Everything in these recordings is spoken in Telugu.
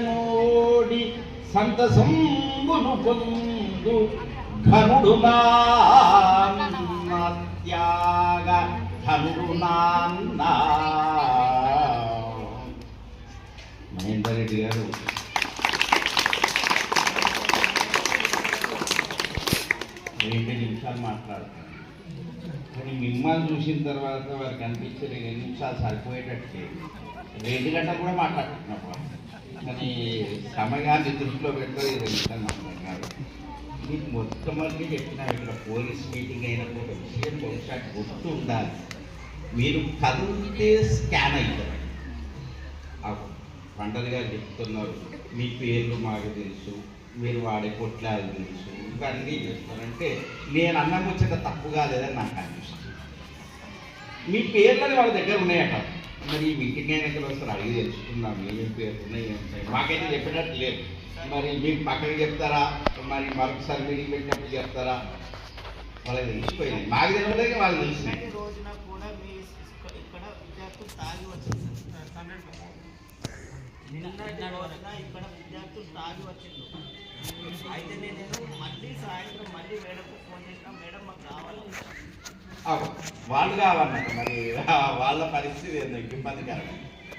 నోడి సంతసంబులు పొందు ఘనుడు నాన్న త్యాగ ధనుడు నాన్న. మహేందర్ రెడ్డి గారు. రెండు నిమిషాలు మాట్లాడతాను కానీ మిమ్మల్ని చూసిన తర్వాత వారికి అనిపించే రెండు నిమిషాలు సరిపోయేటట్టు రెండు గంటలు కూడా మాట్లాడుతున్నప్పుడు మరి సమయాన్ని దృష్టిలో పెట్టుకొని రెండు మీకు మాట్లాడినారు మీకు మొట్టమొదటి చెప్పిన ఇక్కడ పోలీస్ మీటింగ్ అయినప్పుడు ఒక విషయం బహుశా గుర్తు ఉండాలి. మీరు కదిలితే స్కాన్ అవుతారు ఆ గారు చెప్తున్నారు మీ పేర్లు మాకు తెలుసు మీరు వాడే కొట్లాలు తెలుసు ఇవన్నీ చేస్తారంటే నేను అన్న ముచ్చట తప్పు కాలేదని నాకు అనిపిస్తుంది. మీ పేర్లని వాళ్ళ దగ్గర ఉన్నాయట. మరి ఈ మీటింగ్ అయినాక వస్తారు అడిగి తెలుసుకుందాం. ఏమేం పేరున్నాయి ఉన్నాయి మాకైతే చెప్పినట్టు లేదు. మరి మీరు పక్కన చెప్తారా? మరి మరొకసారి మీటింగ్ పెట్టినప్పుడు చెప్తారా? వాళ్ళకి తెలిసిపోయింది. మాకు తెలియలేదు వాళ్ళకి తెలిసినాయి రోజున కూడా మీ ఇక్కడ విద్యార్థులు తాగి వచ్చింది. ఇక్కడ విద్యార్థులు వచ్చిండు అయితే నేను మళ్ళీ సాయంత్రం మళ్ళీ మేడంకు ఫోన్ చేసిన మేడం మాకు కావాలి వాళ్ళు కావన్నమాట మరి వాళ్ళ పరిస్థితి ఏందో ఇబ్బందికరం.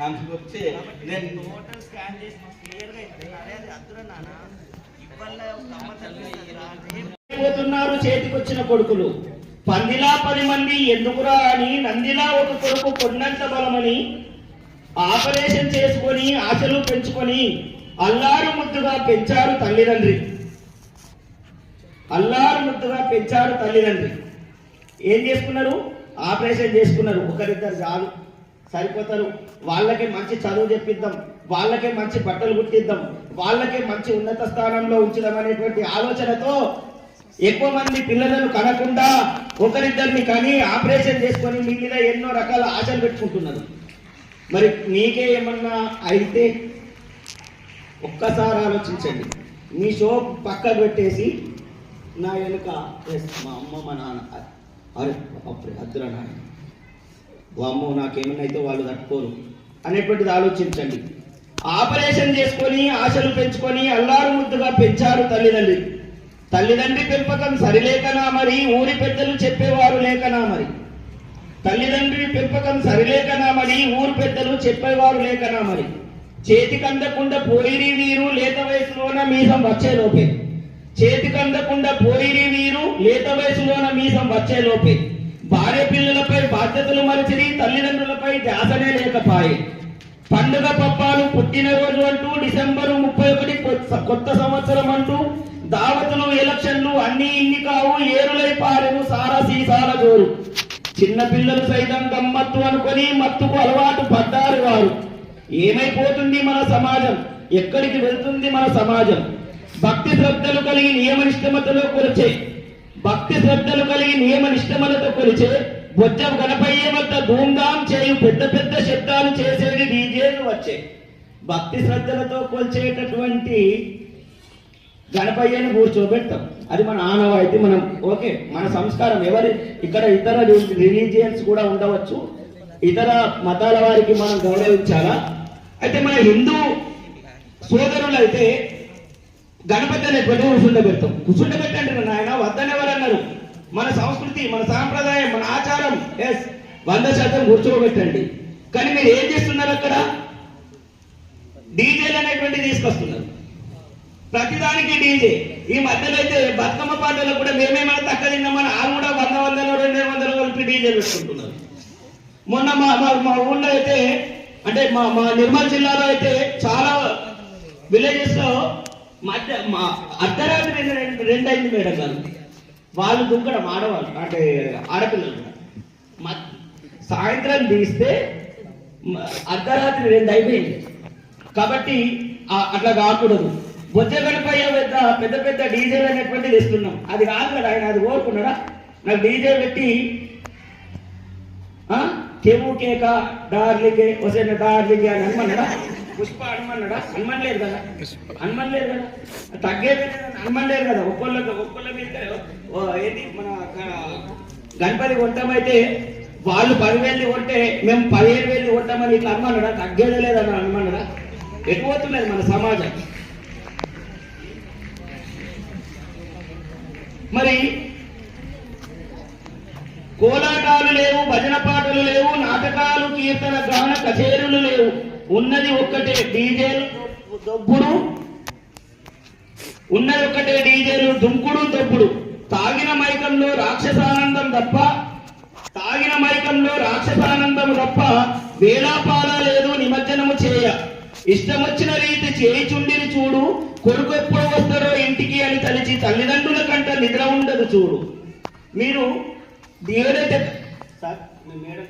అందుకొచ్చి కాబట్టి నేను టోటల్ స్కాన్ చేసి మాకు క్లియర్గా ఇస్తుంది అరే అది అద్దురా నాన్న. ఇవ్వల్ల గమ్మత్ అనిపిస్తుందిరా రేపు పోతున్నారు చేతికొచ్చిన కొడుకులు. పందిలా పది మంది ఎందుకురా అని నందిలా ఒక కొడుకు కొన్నంత బలమని ఆపరేషన్ చేసుకొని ఆశలు పెంచుకొని అల్లారు ముద్దుగా పెంచారు తల్లిదండ్రి. అల్లారు ముద్దుగా పెంచారు తల్లిదండ్రి. ఏం చేసుకున్నారు? ఆపరేషన్ చేసుకున్నారు. ఒకరిద్దరు చాలు. సరిపోతారు. వాళ్ళకే మంచి చదువు చెప్పిద్దాం. వాళ్ళకే మంచి బట్టలు కుట్టిద్దాం. వాళ్ళకే మంచి ఉన్నత స్థానంలో ఉంచుదాం అనేటువంటి ఆలోచనతో ఎక్కువ మంది పిల్లలను కనకుండా ఒకరిద్దరిని కానీ ఆపరేషన్ చేసుకొని మీ మీద ఎన్నో రకాల ఆశలు పెట్టుకుంటున్నారు. మరి మీకే ఏమన్నా అయితే ఒక్కసారి ఆలోచించండి. మీ షో పక్కకు పెట్టేసి నా వెనుక మా అమ్మ మా నాన్న. అరే అద్దరా నాయన. వామ్మో నాకేమన్నా వాళ్ళు తట్టుకోరు. అనేటువంటిది ఆలోచించండి. ఆపరేషన్ చేసుకొని ఆశలు పెంచుకొని అల్లారు ముద్దుగా పెంచారు తల్లిదండ్రి. తల్లిదండ్రి పెంపకం సరిలేకనా మరి? ఊరి పెద్దలు చెప్పేవారు లేకనా మరి? తల్లిదండ్రి పెంపకం సరిలేకనా మరి? ఊరి పెద్దలు చెప్పేవారు లేకనా మరి? చేతికి చేతికందకుండా పోయిరి వీరు లేత వయసులోన మీసం వచ్చే లోపే. చేతికందకుండా పోయిరి వీరు లేత వయసులోన మీసం వచ్చే లోపే భార్య పిల్లలపై బాధ్యతలు మరిచిరి తల్లిదండ్రులపై ధ్యాసనే లేకపాయి. పండుగ పప్పాలు పుట్టినరోజు అంటూ డిసెంబరు ముప్పై ఒకటి కొత్త- కొత్త సంవత్సరం అంటూ దావతులు ఎలక్షన్లు అన్ని ఇన్ని కావు ఏరులై పారెను సారా సీసాల జోరు. చిన్న పిల్లలు సైతం గమ్మత్తు అనుకొని మత్తుకు అలవాటు పడ్డారు వారు. ఏమైపోతుంది మన సమాజం? ఎక్కడికి వెళ్తుంది మన సమాజం? భక్తి శ్రద్ధలు కలిగి నియమ నిష్టమతలో కొలిచే భక్తి శ్రద్ధలు కలిగి నియమ నిష్టమలతో కొలిచే బొచ్చం గణపయ్యే వద్ద ధూమ్ధాం చేయు పెద్ద పెద్ద శబ్దాలు చేసేది డీజేలు వచ్చే. భక్తి శ్రద్ధలతో కొలిచేటటువంటి గణపయ్యని కూర్చోబెడతాం. అది మన ఆనవాయితీ మనం ఓకే మన సంస్కారం. ఎవరి ఇక్కడ ఇతర రిలీజియన్స్ కూడా ఉండవచ్చు. ఇతర మతాల వారికి మనం గౌరవించాలా? అయితే మన హిందూ సోదరులు అయితే గణపతి అనేటువంటి కూర్చుండబెడతాం కూర్చుండబెట్టండి నాయన వద్దని ఎవరన్నారు మన సంస్కృతి మన సాంప్రదాయం మన ఆచారం. ఎస్ వంద శాతం కూర్చోబెట్టండి కానీ మీరు ఏం చేస్తున్నారు అక్కడ? డీజేలు అనేటువంటి తీసుకొస్తున్నారు. ప్రతిదానికి డీజే. ఈ మధ్యలో అయితే బతుకమ్మ పాటలో కూడా మేమేమైనా తక్కువ తిన్నామని ఆ కూడా వంద వందలు రెండు వందలు కలిపి డీజే పెట్టుకుంటున్నారు. మొన్న మా మా మా ఊళ్ళో అయితే అంటే మా మా నిర్మల్ జిల్లాలో అయితే చాలా విలేజెస్లో మధ్య మా అర్ధరాత్రి రెండు- రెండు- అయింది మేడం గారు. వాళ్ళు దుంకడం ఆడవాళ్ళు అంటే ఆడపిల్లలు. సాయంత్రం తీస్తే అర్ధరాత్రి రెండు అయిపోయింది. కాబట్టి అట్లా కాకూడదు. బొజ్జ గణపయ్య పెద్ద పెద్ద పెద్ద డీజేలు అనేటువంటిది ఇస్తున్నాం అది కాదు కదా ఆయన అది కోరుకున్నాడా? నాకు డీజే పెట్టి కేము కేక డార్లింగే వసే డార్లింగే అని హనుమన్నాడా పుష్ప హనుమన్నాడా హనుమన్లేదు కదా? హనుమన్లేదు కదా? తగ్గేది హనుమన్లేదు కదా? ఒక్కొల్ల ఒక్కొల్ల మీద ఏంటి? మన గణపతి కొంటామైతే వాళ్ళు పదివేలు కొంటే మేము పదిహేను వేలు కొంటామని ఇట్లా అనుమన్నాడా? తగ్గేదే లేదన్న అనుమన్నాడా? ఎటు పోతున్నది మన సమాజం? మరి కోలాటాలు లేవు భజన పాటలు లేవు నాటకాలు కీర్తన గాన కచేరీలు లేవు. ఉన్నది ఒక్కటే డీజేలు దొబ్బుడు. ఉన్నది ఒక్కటే డీజేలు దుంకుడు దొబ్బుడు. తాగిన మైకంలో రాక్షసానందం తప్ప తాగిన మైకంలో రాక్షసానందం తప్ప వేలాపాల లేదు నిమజ్జనము చేయ. ఇష్టమొచ్చిన రీతి చేయిచుండిని చూడు కొడుకు ఎప్పుడు వస్తారో ఇంటికి అని తలిచి తల్లిదండ్రుల కంట నిద్ర ఉండదు చూడు. మీరు ఏదైతే సార్ మేడం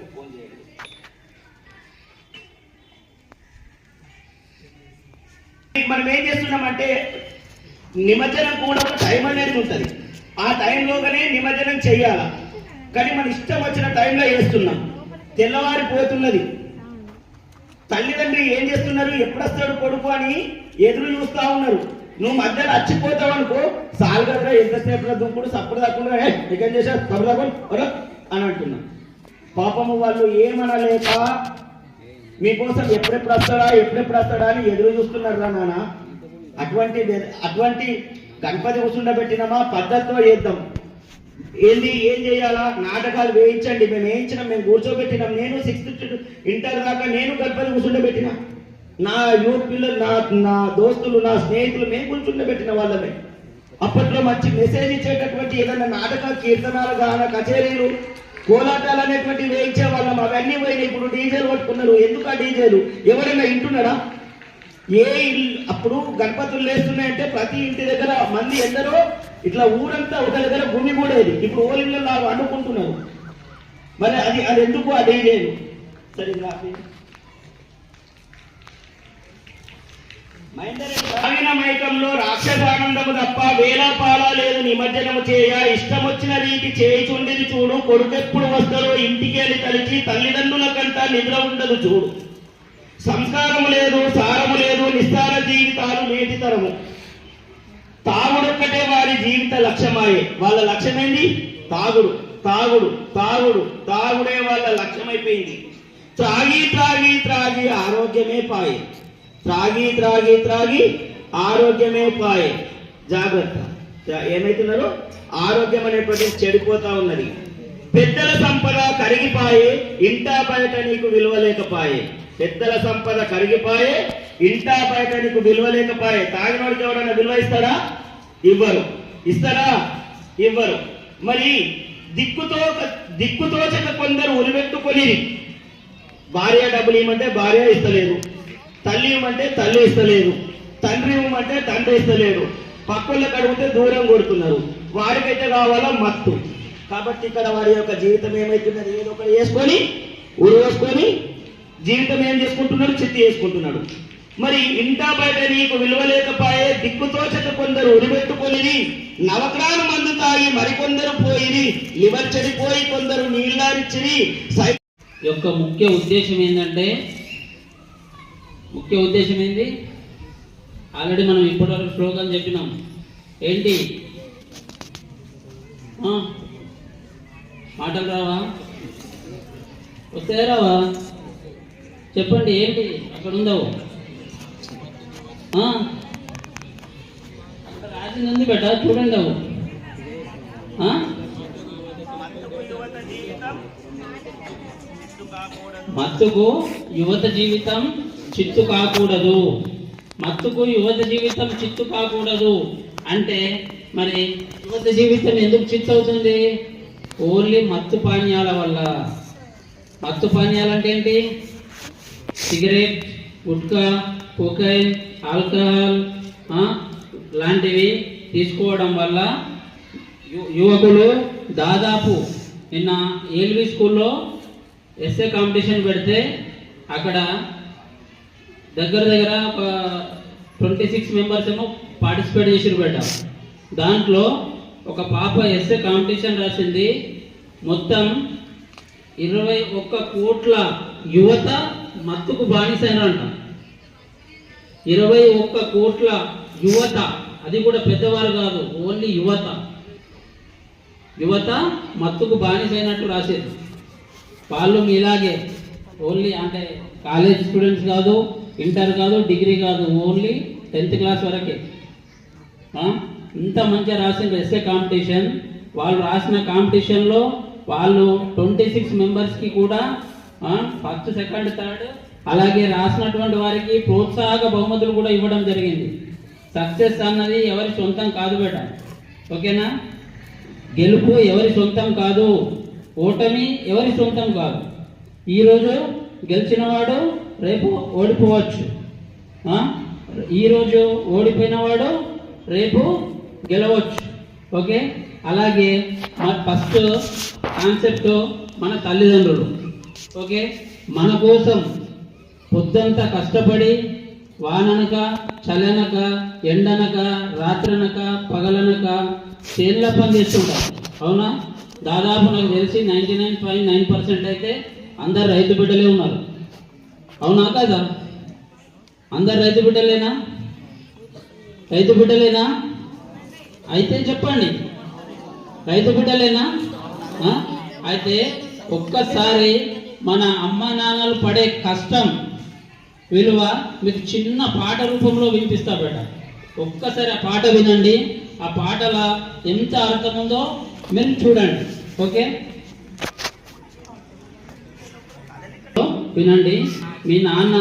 మనం ఏం చేస్తున్నామంటే నిమజ్జనం కూడా ఒక టైం అనేది ఉంటుంది. ఆ టైంలోగానే నిమజ్జనం చేయాలా? కానీ మన ఇష్టం వచ్చిన టైంలో చేస్తున్నాం. తెల్లవారిపోతున్నది తల్లిదండ్రి ఏం చేస్తున్నారు? ఎప్పుడొస్తాడు కొడుకు అని ఎదురు చూస్తా ఉన్నారు. నువ్వు మధ్యలో అచ్చిపోతావు అనుకో సాల్ ఎంతసేపు దుంకుడు సప్పుడు తక్కువ ఏం చేశారు కబురు తక్కువ అని అంటున్నా. పాపము వాళ్ళు ఏమనలేక మీకోసం ఎప్పుడెప్పుడు వస్తాడా ఎప్పుడెప్పుడు వస్తాడా అని ఎదురు చూస్తున్నారు రా నాన్న. అటువంటి అటువంటి గణపతి కూర్చుండబెట్టినమా? పద్ధతితో చేద్దాం. ఏంది ఏం చేయాలా? నాటకాలు వేయించండి. మేము వేయించినాం మేము కూర్చోబెట్టినాం. నేను సిక్స్త్ ఇంటర్ దాకా నేను గణపతి కూర్చుండబెట్టిన. నా యూత్ పిల్లలు నా నా దోస్తులు నా స్నేహితులు మేము కూర్చుండబెట్టిన వాళ్ళమే. అప్పట్లో మంచి మెసేజ్ ఇచ్చేటటువంటి ఏదైనా నాటక కీర్తనాలు గాన కచేరీలు కోలాటాలు అనేటువంటి వేయించే వాళ్ళం. అవన్నీ పోయినాయి. ఇప్పుడు డీజేలు పట్టుకున్నారు ఎందుకు ఆ డీజేలు? ఎవరైనా వింటున్నారా? ఏ అప్పుడు గణపతులు లేస్తున్నాయంటే ప్రతి ఇంటి దగ్గర మంది ఎందరో ఇట్లా ఊరంతా ఒక దగ్గర భూమి కూడేది ఇప్పుడు ఓలిళ్ళలో లాగా అడ్డుకుంటున్నారు. మరి అది అది ఎందుకు అది లేదు సరే మైండర్ మైకంలో రాక్షసానందము తప్ప వేలాపాల లేదు. నిమజ్జనము చేయ ఇష్టమొచ్చిన రీతి చేయుచుండేది చూడు. కొడుకెప్పుడు వస్తారో ఇంటికి వెళ్ళి తలిచి తల్లిదండ్రుల కంట నిద్ర ఉండదు చూడు. సంస్కారము లేదు సారము లేదు నిస్సార జీవితాలు నేటి తరము. తాగుడొక్కటే వారి జీవిత లక్ష్యమాయే. వాళ్ళ లక్ష్యం ఏంది తాగుడు తాగుడు తాగుడు తాగుడే వాళ్ళ లక్ష్యమైపోయింది. త్రాగి త్రాగి త్రాగి ఆరోగ్యమే పాయే. త్రాగి త్రాగి త్రాగి ఆరోగ్యమే పాయే జాగ్రత్త. ఏమైతున్నారో ఏమైతున్నారు? ఆరోగ్యం అనేటువంటి చెడిపోతా ఉన్నది. పెద్దల సంపద కరిగిపాయే ఇంటా బయట నీకు విలువ లేకపాయే. పెద్దల సంపద కరిగిపాయే ఇంటా బయట నీకు విలువ లేకపాయే. తాగినోడికి ఎవరైనా విలువ ఇస్తారా ఇవ్వరు. ఇస్తారా ఇవ్వరు. మరి దిక్కుతో దిక్కుతోచక కొందరు ఉరివెట్టుకొని భార్య డబ్బులు ఇవ్వమంటే భార్య ఇస్తలేదు. తల్లి ఇవ్వమంటే తల్లి ఇస్తలేదు. తండ్రి ఇవ్వమంటే తండ్రి ఇస్తలేడు. పక్కళ్ళకి అడిగితే దూరం కొడుతున్నారు. వారికైతే కావాలా మత్తు. కాబట్టి ఇక్కడ వారి యొక్క జీవితం ఏమైతున్నది? ఏదో ఒకటి వేసుకొని ఉరి వేసుకొని జీవితం ఏం చేసుకుంటున్నాడు? చిత్తి చేసుకుంటున్నాడు. మరి ఇంటా బయట నీకు విలువ లేకపోయే దిక్కుతోచక కొందరు ఉరిపెట్టుకొని నవగ్రాలు మందు తాగి మరికొందరు పోయి లివర్ చెడిపోయి కొందరు నీళ్ళారిచ్చిరి యొక్క ముఖ్య ఉద్దేశం ఏంటంటే ముఖ్య ఉద్దేశం ఏంటి ఆల్రెడీ మనం ఇప్పటివరకు శ్లోకం చెప్పినాం. ఏంటి? మాటలు రావా? వస్తాయా రావా? చెప్పండి ఏంటి? అక్కడ ఉందావు అక్కడ రాసింది ఉంది బెట చూడండి అవు. మత్తుకు యువత జీవితం చిత్తు కాకూడదు మత్తుకు యువత జీవితం చిత్తు కాకూడదు. అంటే మరి యువత జీవితం ఎందుకు చిత్తు అవుతుంది? ఓన్లీ మత్తు పానీయాల వల్ల. మత్తు పానీయాలు అంటే ఏంటి? సిగరెట్ గుట్కా కోకైన్ ఆల్కహాల్ లాంటివి తీసుకోవడం వల్ల యువకులు దాదాపు నిన్న ఏల్వి స్కూల్లో ఎస్ఏ కాంపిటీషన్ పెడితే అక్కడ దగ్గర దగ్గర ఒక ట్వంటీ సిక్స్ మెంబర్స్ ఏమో పార్టిసిపేట్ చేసిరు బిడ్డ దాంట్లో ఒక పాప ఎస్ఏ కాంపిటీషన్ రాసింది. మొత్తం ఇరవై ఒక్క కోట్ల యువత మత్తుకు బానిసైనారంట. ఇరవై ఒక్క కోట్ల యువత అది కూడా పెద్దవారు కాదు ఓన్లీ యువత. యువత మత్తుకు బానిసైనట్టు రాసేది వాళ్ళు మీలాగే ఓన్లీ అంటే కాలేజ్ స్టూడెంట్స్ కాదు ఇంటర్ కాదు డిగ్రీ కాదు ఓన్లీ టెన్త్ క్లాస్ వరకే. ఇంత మంచిగా రాసిన ఎస్ఏ కాంపిటీషన్. వాళ్ళు రాసిన కాంపిటీషన్లో వాళ్ళు ట్వంటీ సిక్స్ మెంబర్స్కి కూడా ఫస్ట్ సెకండ్ థర్డ్ అలాగే రాసినటువంటి వారికి ప్రోత్సాహక బహుమతులు కూడా ఇవ్వడం జరిగింది. సక్సెస్ అన్నది ఎవరి సొంతం కాదు బేట. ఓకేనా? గెలుపు ఎవరి సొంతం కాదు. ఓటమి ఎవరి సొంతం కాదు. ఈరోజు గెలిచినవాడు రేపు ఓడిపోవచ్చు. ఈరోజు ఓడిపోయినవాడు రేపు గెలవచ్చు. ఓకే? అలాగే మన ఫస్ట్ కాన్సెప్ట్ మన తల్లిదండ్రులు. ఓకే? మన కోసం పొద్దంతా కష్టపడి వాననక చలనక ఎండనక రాత్రనక పగలనక చేన్ల పని చేస్తుంటారు అవునా? దాదాపు నాకు తెలిసి ninety nine point nine percent అయితే అందరు రైతు బిడ్డలే ఉన్నారు. అవునా కాదా? అందరు రైతు బిడ్డలేనా? రైతు బిడ్డలేనా? అయితే చెప్పండి. రైతు బిడ్డలేనా? అయితే ఒక్కసారి మన అమ్మ నాన్నలు పడే కష్టం విలువ మీకు చిన్న పాట రూపంలో వినిపిస్తా బిడ్డ. ఒక్కసారి ఆ పాట వినండి. ఆ పాటల ఎంత అర్థం ఉందో మీరు చూడండి. ఓకే? వినండి. మీ నాన్న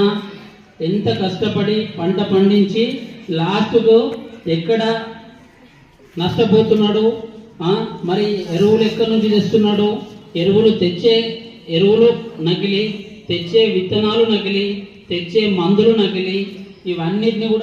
ఎంత కష్టపడి పంట పండించి లాస్ట్కు ఎక్కడ నష్టపోతున్నాడు? మరి ఎరువులు ఎక్కడి నుంచి తెస్తున్నాడు? ఎరువులు తెచ్చే ఎరువులు నకిలి తెచ్చే విత్తనాలు నకిలి తెచ్చే మందులు నకిలి ఇవన్నిటిని కూడా